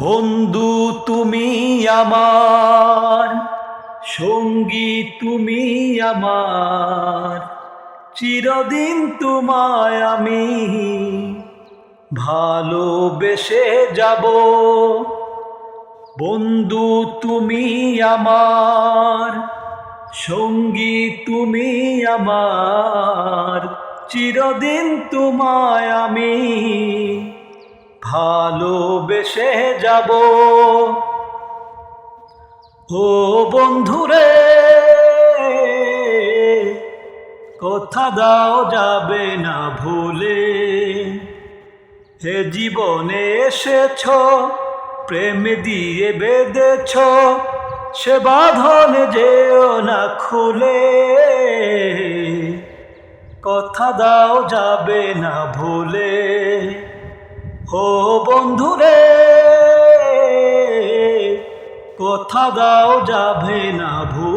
বন্ধু তুমি আমার, সঙ্গী তুমি আমার, চিরদিন তোমায় আমি ভালোবেসে যাব। বন্ধু তুমি আমার, সঙ্গী তুমি আমার, চিরদিন তোমায় আমি ভালোবেসে যাব? ও বন্ধুরে, কথা দাও যাবে না ভুলে। হে জীবনে এসেছ, প্রেম দিয়ে বেঁধেছ, সে বাঁধন যেও না খুলে। কথা দাও যাবে না ভুলে। ও বন্ধুরে কথা দাও যাবে না ভুলে।